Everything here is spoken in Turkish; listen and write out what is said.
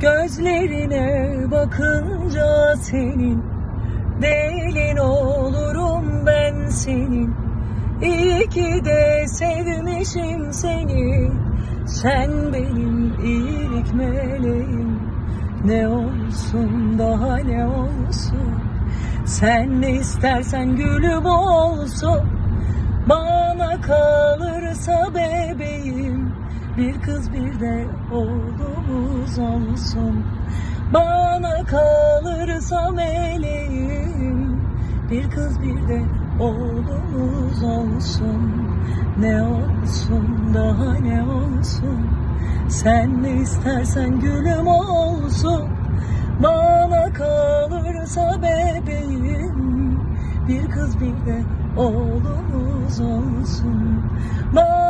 Gözlerine bakınca senin Delin olurum ben senin. İyi ki de sevmişim seni. Sen benim iyilik meleğim. Ne olsun daha ne olsun. Sen ne istersen gülüm olsun. Bana kalırsa bebeğim. Bir kız bir de oğlumuz olsun. Bana kalırsa meleğim Bir kız bir de oğlumuz olsun. Ne olsun daha ne olsun? Sen ne istersen gülüm olsun. Bana kalırsa bebeğim Bir kız bir de oğlumuz olsun. Bana